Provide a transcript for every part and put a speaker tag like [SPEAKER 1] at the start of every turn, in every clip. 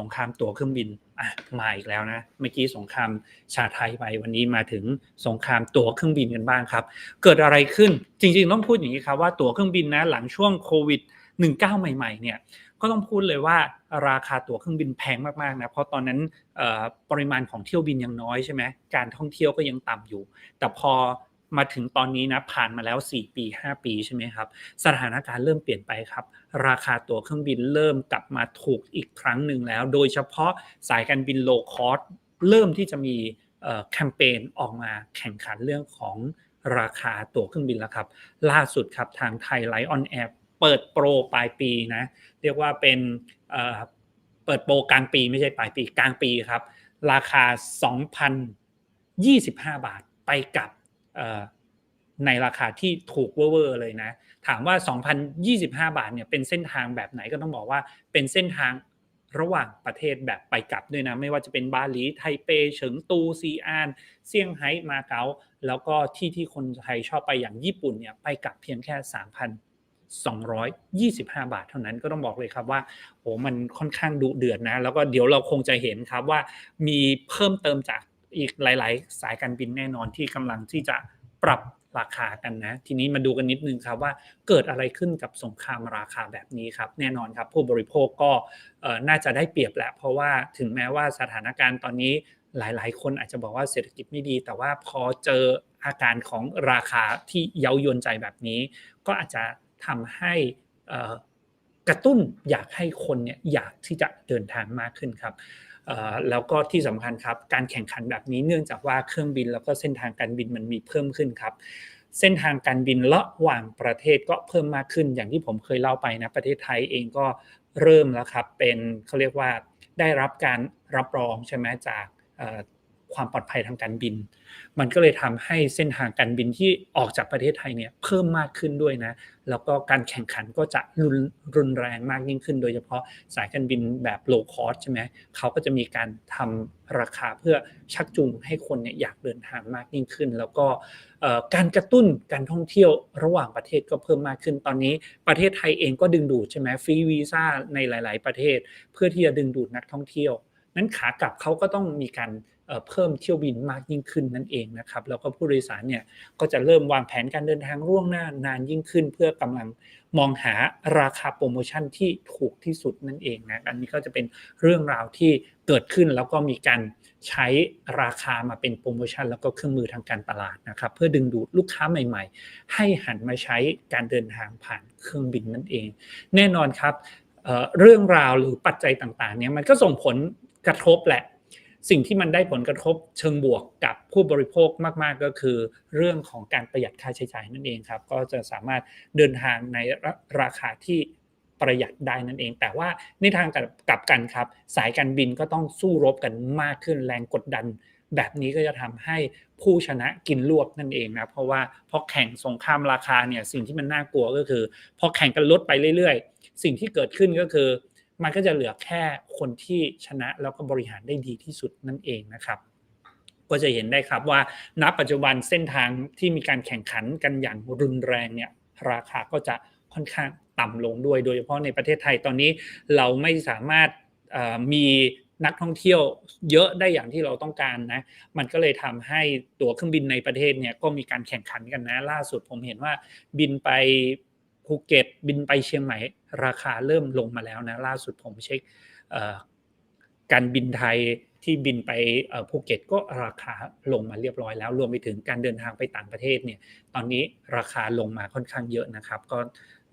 [SPEAKER 1] สงครามตั๋วเครื่องบินอะมาอีกแล้วนะเมื่อกี้สงครามชาไทยไปวันนี้มาถึงสงครามตั๋วเครื่องบินกันบ้างครับ เกิดอะไรขึ้นจริงๆต้องพูดอย่างนี้ครับว่าตั๋วเครื่องบินนะหลังช่วงโควิด 19 ใหม่ๆเนี่ยก็ต้องพูดเลยว่าราคาตั๋วเครื่องบินแพงมากๆนะเพราะตอนนั้นปริมาณของเที่ยวบินยังน้อยใช่ไหมการท่องเที่ยวก็ยังต่ำอยู่ แต่พอ มาถึงตอนนี้นะผ่านมาแล้ว 4 ปี 5 ปีใช่ไหมครับ สถานการณ์เริ่มเปลี่ยนไปครับ ราคาตั๋วเครื่องบินเริ่มกลับมาถูกอีกครั้งหนึ่งแล้ว โดยเฉพาะสายการบินโลคอสเริ่มที่จะมีแคมเปญออกมาแข่งขันเรื่องของราคาตั๋วเครื่องบินแล้วครับ ล่าสุดครับทางไทยไลออนแอร์เปิดโปรปลายปีนะ เรียกว่าเป็นเปิดโปรกลางปีไม่ใช่ปลายปีกลางปีครับ ราคา 2,025 บาทไปกับ ในราคาที่ถูกเวอร์เลยนะ ถามว่า 2,025 บาทเนี่ยเป็นเส้นทางแบบไหนก็ต้องบอกว่าเป็นเส้นทางระหว่างประเทศแบบไปกลับด้วยนะ ไม่ว่าจะเป็นบาหลีไทเปเฉิงตูซีอานเซี่ยงไฮ้มาเก๊าแล้วก็ที่ที่คนไทยชอบไปอย่างญี่ปุ่นเนี่ยไปกลับเพียงแค่ 3,225 บาทเท่านั้นก็ต้องบอกเลยครับว่าโอ้มันค่อนข้างดุเดือดนะ แล้วก็เดี๋ยวเราคงจะเห็นครับว่ามีเพิ่มเติมจาก อีกหลาย ๆ สายการบินแน่นอนที่กำลังที่จะปรับราคากันนะ ทีนี้มาดูกันนิดนึงครับว่าเกิดอะไรขึ้นกับสงครามราคาแบบนี้ครับ แน่นอนครับ ผู้บริโภคก็น่าจะได้เปรียบแหละ เพราะว่าถึงแม้ว่าสถานการณ์ตอนนี้หลาย ๆ คนอาจจะบอกว่าเศรษฐกิจไม่ดี แต่ว่าพอเจออาการของราคาที่เย้ายวนใจแบบนี้ ก็อาจจะทำให้กระตุ้นอยากให้คนเนี่ยอยากที่จะเดินทางมากขึ้นครับ แล้วก็ที่สำคัญครับ การแข่งขันแบบนี้เนื่องจากว่าเครื่องบินแล้วก็เส้นทางการบินมันมีเพิ่มขึ้นครับ เส้นทางการบินระหว่างประเทศก็เพิ่มมากขึ้น อย่างที่ผมเคยเล่าไปนะประเทศไทยเองก็เริ่มแล้วครับเป็นเขาเรียกว่าได้รับการรับรองใช่ไหมจาก ความปลอดภัยทางการบิน มันก็เลยทำให้เส้นทางการบินที่ออกจากประเทศไทยเนี่ยเพิ่มมากขึ้นด้วยนะ แล้วก็การแข่งขันก็จะรุนรุนแรงมากยิ่งขึ้น โดยเฉพาะสายการบินแบบโลคอสใช่ไหมเขาก็จะมีการทำราคาเพื่อชักจูงให้คนเนี่ยอยากเดินทางมากยิ่งขึ้น แล้วก็การกระตุ้นการท่องเที่ยวระหว่างประเทศก็เพิ่มมากขึ้น ตอนนี้ประเทศไทยเองก็ดึงดูดใช่ไหมฟรีวีซ่าในหลาย ๆ ประเทศ เพื่อที่จะดึงดูดนักท่องเที่ยว นั้นขากลับเขาก็ต้องมีการ เพิ่มเที่ยวบินมากยิ่งขึ้นนั่นเองนะครับแล้วก็ผู้โดยสารเนี่ยก็จะเริ่มวางแผนการเดินทางล่วงหน้านานยิ่งขึ้น เพื่อกำลังมองหาราคาโปรโมชั่นที่ถูกที่สุดนั่นเองนะอันนี้ก็จะเป็นเรื่องราวที่เกิดขึ้นแล้วก็มีการใช้ราคามาเป็นโปรโมชั่นแล้วก็เครื่องมือทางการตลาดนะครับเพื่อดึงดูดลูกค้าใหม่ๆ ให้หันมาใช้การเดินทางผ่านเครื่องบินนั่นเอง แน่นอนครับเรื่องราวหรือปัจจัยต่างๆเนี่ยมันก็ส่งผลกระทบแหละ สิ่งที่มันได้ผลกระทบเชิงบวกกับผู้บริโภคมาก ๆ ก็คือ เรื่องของการประหยัดค่าใช้จ่ายนั่นเองครับ ก็จะสามารถเดินทางในราคาที่ประหยัดได้นั่นเอง แต่ว่าในทางกลับกันครับ สายการบินก็ต้องสู้รบกันมากขึ้นแรงกดดัน แบบนี้ก็จะทำให้ผู้ชนะกินรวบนั่นเองนะเพราะว่าพอแข่งสงครามราคาเนี่ยสิ่งที่มันน่ากลัวก็คือพอแข่งกันลดไปเรื่อย ๆ สิ่งที่เกิดขึ้นก็คือ มันก็จะเหลือแค่คนที่ชนะแล้วก็บริหารได้ดีที่สุดนั่นเองนะครับ ก็จะเห็นได้ครับว่าณปัจจุบันเส้นทางที่มีการแข่งขันกันอย่างรุนแรงเนี่ยราคาก็จะค่อนข้างต่ำลงด้วย โดยเฉพาะในประเทศไทยตอนนี้เราไม่สามารถมีนักท่องเที่ยวเยอะได้อย่างที่เราต้องการนะ มันก็เลยทำให้ตั๋วเครื่องบินในประเทศเนี่ยก็มีการแข่งขันกันนะ ล่าสุดผมเห็นว่าบินไป ภูเก็ตบินไปเชียงใหม่ ราคาเริ่มลงมาแล้วนะล่าสุดผมเช็คการบินไทยที่บินไปภูเก็ตก็ราคาลงมาเรียบร้อยแล้ว รวมไปถึงการเดินทางไปต่างประเทศเนี่ยตอนนี้ราคาลงมาค่อนข้างเยอะนะครับ ก็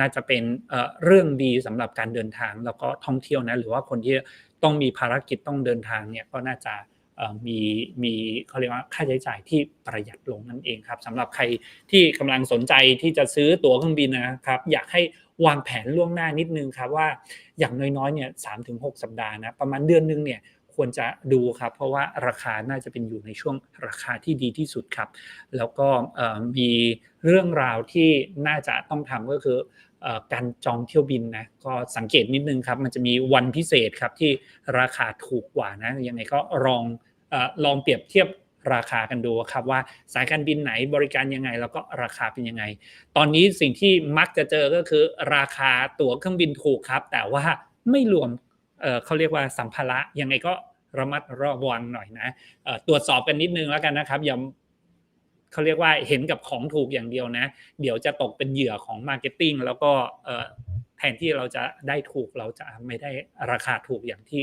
[SPEAKER 1] น่าจะเป็นเรื่องดีสำหรับการเดินทางแล้วก็ท่องเที่ยวนะหรือว่าคนที่ต้องมีภารกิจต้องเดินทางเนี่ยก็น่าจะ มีมีเขาเรียกว่าค่าใช้จ่ายที่ประหยัดลงนั่นเองครับสำหรับใครที่กำลังสนใจที่จะซื้อตั๋วเครื่องบินนะครับ อยากให้วางแผนล่วงหน้านิดนึงครับว่าอย่างน้อยๆเนี่ยสามถึงหกสัปดาห์นะประมาณเดือนนึงเนี่ยควรจะดูครับ เพราะว่าราคาน่าจะเป็นอยู่ในช่วงราคาที่ดีที่สุดครับ แล้วก็มีเรื่องราวที่น่าจะต้องทำก็คือการจองเที่ยวบินนะก็สังเกตนิดนึงครับ มันจะมีวันพิเศษครับที่ราคาถูกกว่านะยังไงก็ลอง ลองเปรียบเทียบราคากันดูครับว่าสายการบินไหนบริการยังไง แล้วก็ราคาเป็นยังไง ตอนนี้สิ่งที่มักจะเจอก็คือ ราคาตั๋วเครื่องบินถูกครับ แต่ว่าไม่รวมเขาเรียกว่าสัมภาระยังไงก็ระมัดระวังหน่อยนะตรวจสอบกันนิดนึงแล้วกันนะครับอย่าเขาเรียกว่าเห็นกับของถูกอย่างเดียวนะ เดี๋ยวจะตกเป็นเหยื่อของมาร์เก็ตติ้งแล้วก็แทนที่เราจะได้ถูกเราจะไม่ได้ราคาถูกอย่างที่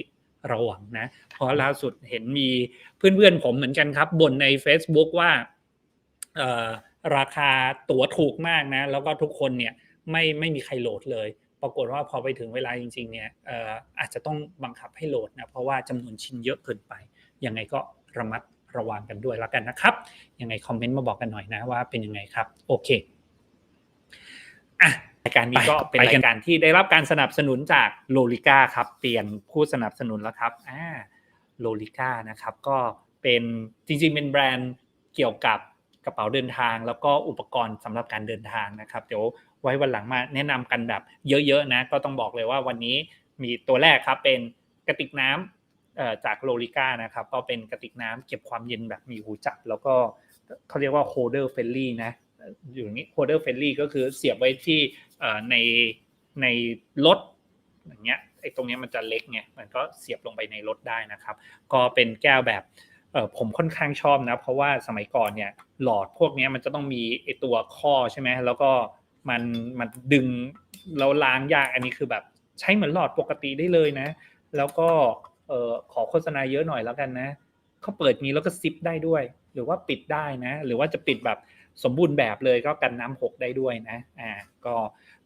[SPEAKER 1] ราหวังนะ เพราะล่าสุดเห็นมีเพื่อนๆผมเหมือนกันครับบ่นใน Facebook ว่าราคาตั๋วถูกมากนะ แล้วก็ทุกคนเนี่ยไม่ไม่มีใครโหลดเลย ปรากฏว่าพอไปถึงเวลาจริงๆเนี่ยเอ่ออาจจะต้องบังคับให้โหลดนะเพราะว่าจำนวนชิ้นเยอะเกินไป ยังไงก็ระมัดระวังกันด้วยแล้วกันนะครับ ยังไงคอมเมนต์มาบอกกันหน่อยนะว่าเป็นยังไงครับ โอเคอะรายการนี้ก็เป็นรายการที่ได้รับการสนับสนุนจากโลลิก้าครับ เปลี่ยนผู้สนับสนุนแล้วครับอ่าโลลิก้านะครับ ก็เป็นจริงๆเป็นแบรนด์เกี่ยวกับกระเป๋าเดินทาง แล้วก็อุปกรณ์สำหรับการเดินทางนะครับ เดี๋ยวไว้วันหลังมาแนะนำกันแบบเยอะๆนะ ก็ต้องบอกเลยว่าวันนี้มีตัวแรกครับเป็นกระติกน้ำเอ่อจากโลลิก้านะครับ ก็เป็นกระติกน้ำเก็บความเย็นแบบมีหูจับ แล้วก็เขาเรียกว่า holder friendly นะอยู่อย่างนี้ holder friendly ก็คือเสียบไว้ที่เอ่อ ในในรถอย่างเงี้ยไอ้ตรงเนี้ยมันจะเล็กไงมันก็เสียบลงไปในรถได้นะครับ ก็เป็นแก้วแบบเออผมค่อนข้างชอบนะ เพราะว่าสมัยก่อนเนี่ยหลอดพวกเนี้ยมันจะต้องมีไอตัวข้อใช่ไหมแล้วก็มันมันดึงแล้วล้างยากอันนี้คือแบบใช้เหมือนหลอดปกติได้เลยนะ แล้วก็เออขอโฆษณาเยอะหน่อยแล้วกันนะเขาเปิดนี้แล้วก็ซิปได้ด้วย หรือว่าปิดได้นะ หรือว่าจะปิดแบบสมบูรณ์แบบเลยก็กันน้ำหกได้ด้วยนะอ่าก็